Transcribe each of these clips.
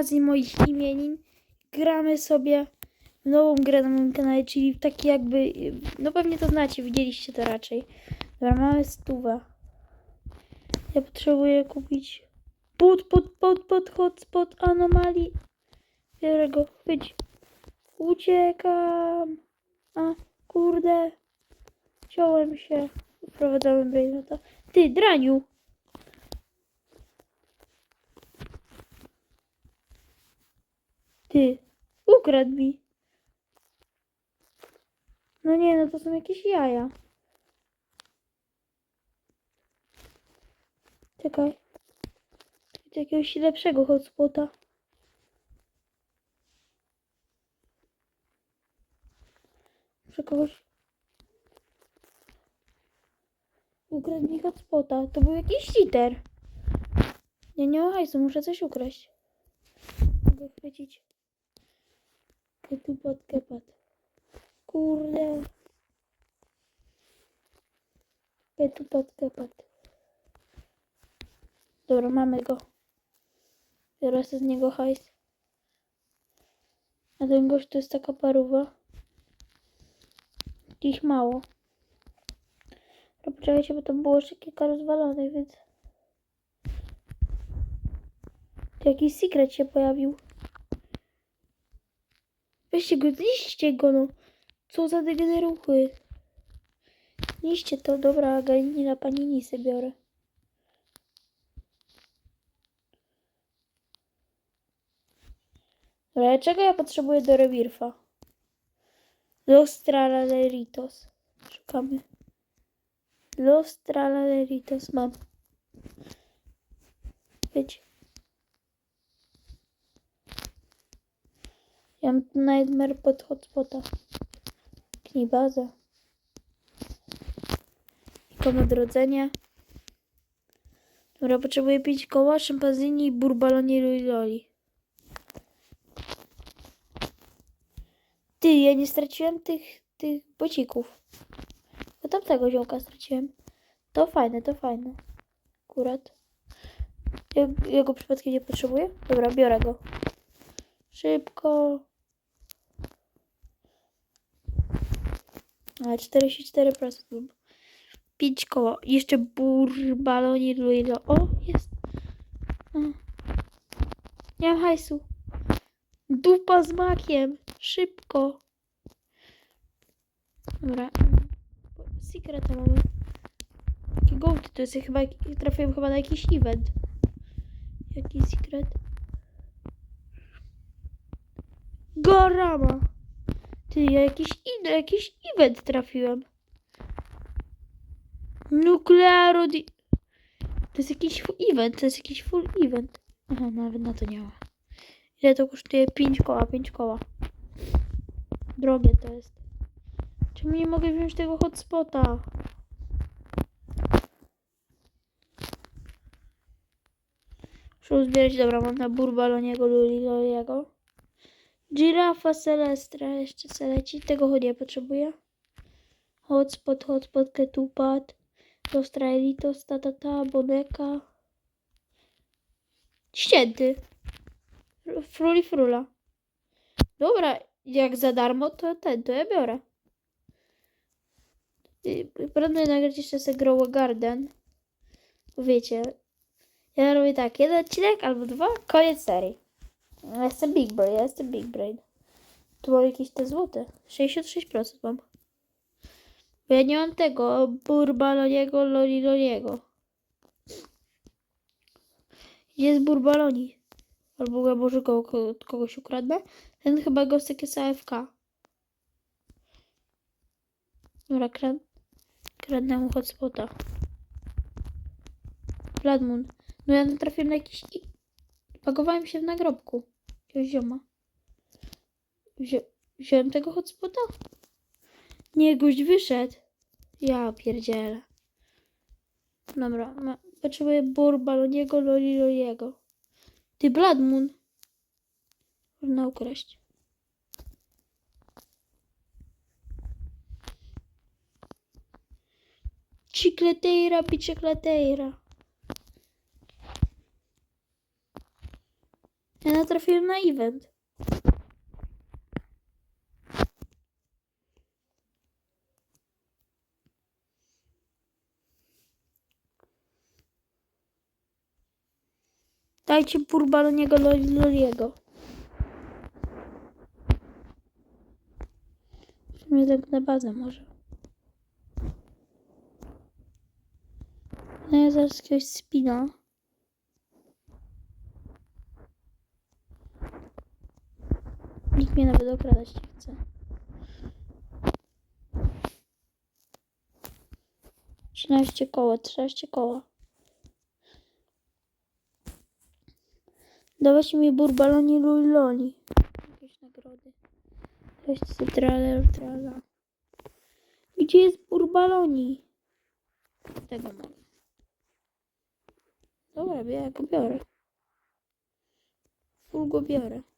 okazji moich imienin gramy sobie w nową grę na moim kanale, czyli taki jakby, no pewnie to znacie, widzieliście to raczej. Dobra, mamy stówę. Ja potrzebuję kupić pod, pod, pod, pod, hotspot anomalii. Biorę go, chodź. Uciekam. A, kurde. Wziąłem się. Wprowadzamy Brainota. Ty, draniu. Ty, ukradł mi. No nie, no to są jakieś jaja. Czekaj. Do jakiegoś lepszego hotspota. Muszę kogoś... Ukradł mi hotspota. To był jakiś cheater. Nie, nie ma hajsu, muszę coś ukraść. Mogę chwycić. Ketupat, kepat. Kurde. Ketupat, kepat. Dobra, mamy go. Biorę z niego hajs. A ten gość to jest taka paruwa. Ich mało. Dobra, poczekajcie, bo to było jeszcze kilka rozwalonych, więc... Tu jakiś secret się pojawił. Weźcie go, zniszcie go, no. Co za degeneruchy. Niszcie to, dobra, galinina panini sobie biorę. Ale czego ja potrzebuję do rewirfa? Los Tralaleritos. Szukamy. Los Tralaleritos mam. Być. Ja mam Nightmare pod hotspota. Knij bazę. Ikon odrodzenia. Dobra, potrzebuję pięć koła, szympanzini i burbaloni loli. Ty, ja nie straciłem tych, tych bocików. Bo tamtego ziołka straciłem. To fajne, to fajne. Akurat. Ja, ja go przypadkiem nie potrzebuję? Dobra, biorę go. Szybko. A, 44% mam. 5 koło. Jeszcze burbalonie Luilo. O, jest. Nie mam hajsu. Dupa z makiem. Szybko. Dobra. Secreta mamy. Jakie gołty to jest? Chyba trafiłem chyba na jakiś event. Jaki secret? Gorama. Ty, ja jakiś, in- jakiś event trafiłem. Nuklearodi... To jest jakiś event, to jest jakiś full event. Aha, nawet na to nie ma. Ile to kosztuje? 5 koła, 5 koła. Drogie to jest. Czemu nie mogę wziąć tego hotspota? Muszę uzbierać, dobra, mam na burbaloniego luliloliego. Girafa Celestra, jeszcze seleci. Tego nie potrzebuję. Hotspot, hotspot, ketupat. Australitos, ta, ta, ta, boneka. Ścięty. Fruli frula. Dobra, jak za darmo, to ten, to ja biorę. Y, Pragnę nagrać jeszcze sobie Grow Garden. Wiecie, ja robię tak, jeden odcinek albo dwa, koniec serii. Ja jestem Big Brain, ja jestem Big Brain. Tu mam jakieś te złote. 66% mam. Bo ja nie mam tego burbaloniego loliloniego. Jest burbaloni. Albo ja może go od kogoś ukradnę. Ten chyba gostek jest AFK. Dobra, krad... kradnę mu hotspota. Blood Moon. No ja trafiłem na jakiś... Pagowałem się w nagrobku. Zioma. Wzi... Wziąłem tego hotspota? Nie, gość wyszedł. Ja pierdzielę. Dobra, ma... potrzebuję burbaloniego loliloliego. Ty, Blood Moon. Można ukraść. Chicleteira, bicicleteira. Ja natrafiłem na event. Dajcie purba do niego Loliego. W sumie tak na bazę może. No ja zaraz jakiegoś spina. Nikt mnie nawet okradać nie chce. Trzynaście koła, trzynaście koła. Dawajcie mi burbaloni luloni. Jakieś nagrody. Sobie traler, trala. Gdzie jest burbaloni? Tego mam. Dobra, ja go biorę. Full go biorę.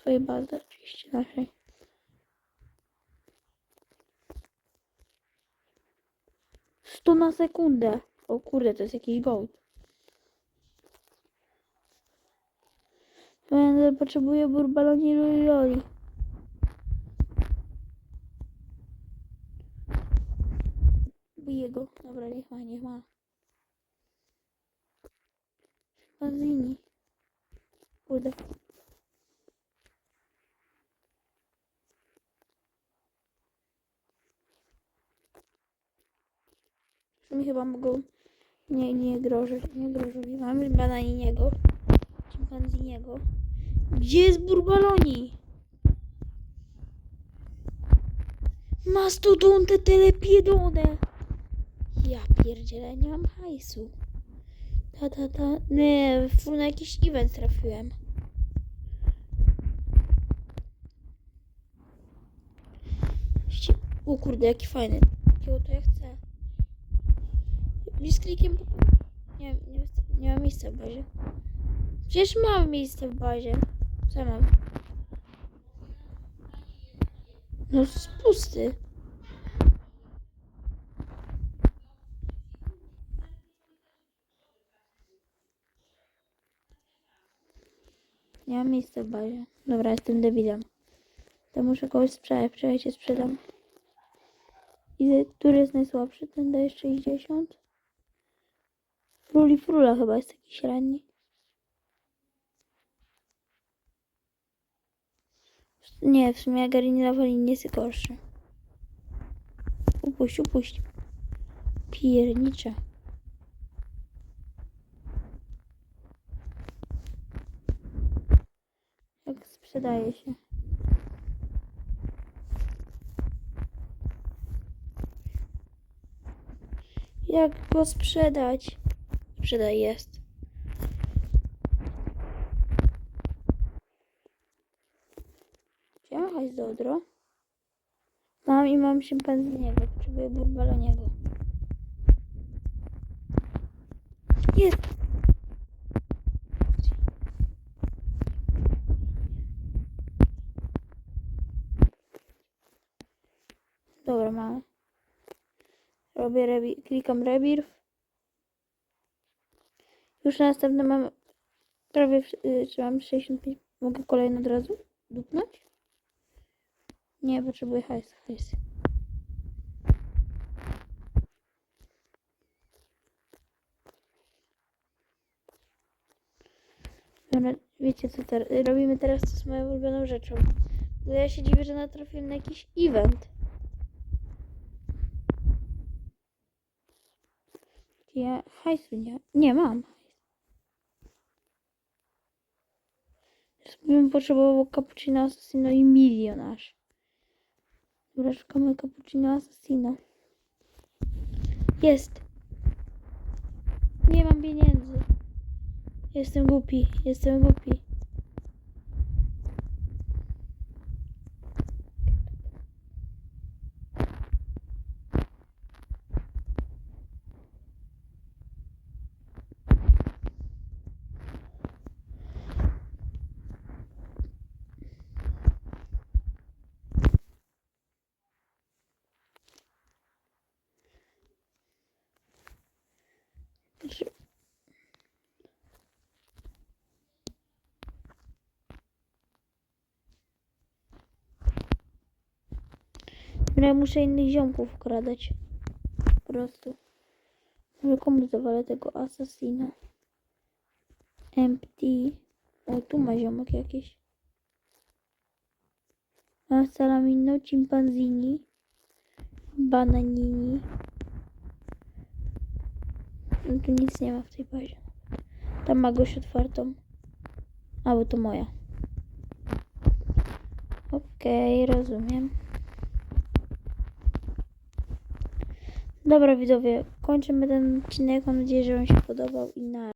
Swojej bazy oczywiście naszej. Sto na sekundę. O kurde, to jest jakiś gold. Będę potrzebuję burbaloni loli. Biję go. Dobra, niech ma, niech ma. Panzini. Kurde. Mi chyba mogą... Nie, nie grożę, nie grożę. Mamy bananiniego. Chimpanziniego. Gdzie jest burbaloni? Mastodonte telepiedone. Ja pierdzielę, nie mam hajsu. Ta, ta, ta. Nie, full na jakiś event trafiłem. O kurde, jaki fajny. Jakiego to ja chcę. Blisklikiem... Nie, nie, nie ma miejsca w bazie. Przecież mam miejsce w bazie. Co mam? No, jest pusty. Nie mam miejsca w bazie. Dobra, jestem debilem. To muszę kogoś sprzedać. Przejście sprzedam. I który jest najsłabszy? Ten daje 60. Fruli Frula chyba jest taki średni. Nie, w sumie Lawalin nie jest gorszy. Upuść, upuść. Piernicze. Jak sprzedaje się. Jak go sprzedać? Sprzedaj jest. Gdzie mam hajs do? Mam i mam szympanziniego. Potrzebuję burbaloniego. Jest! Dobra, mamy. Robię rebi klikam rebirth. Już na następne mam prawie, y, czy mam 65. Mogę kolejny od razu dupnąć? Nie, potrzebuję hajs, hajs. Wiecie co teraz? Robimy teraz to z moją ulubioną rzeczą. Bo ja się dziwię, że natrafiłem na jakiś event. Ja hajsu nie, nie mam. Bym potrzebował cappuccino assassino i milion aż. Dobra, szukamy cappuccino assassino. Jest. Nie mam pieniędzy. Jestem głupi, jestem głupi. Że- No ja muszę innych ziomków ukradać. Po prostu. Może komu zawalę tego asasina? Empty. O, tu ma ziomek jakiś. A salamino, chimpanzini, bananini. No tu nic nie ma w tej bazie. Tam ma gość otwartą. A, bo to moja. Okej, rozumiem. Dobra widzowie, kończymy ten odcinek. Mam nadzieję, że Wam się podobał i na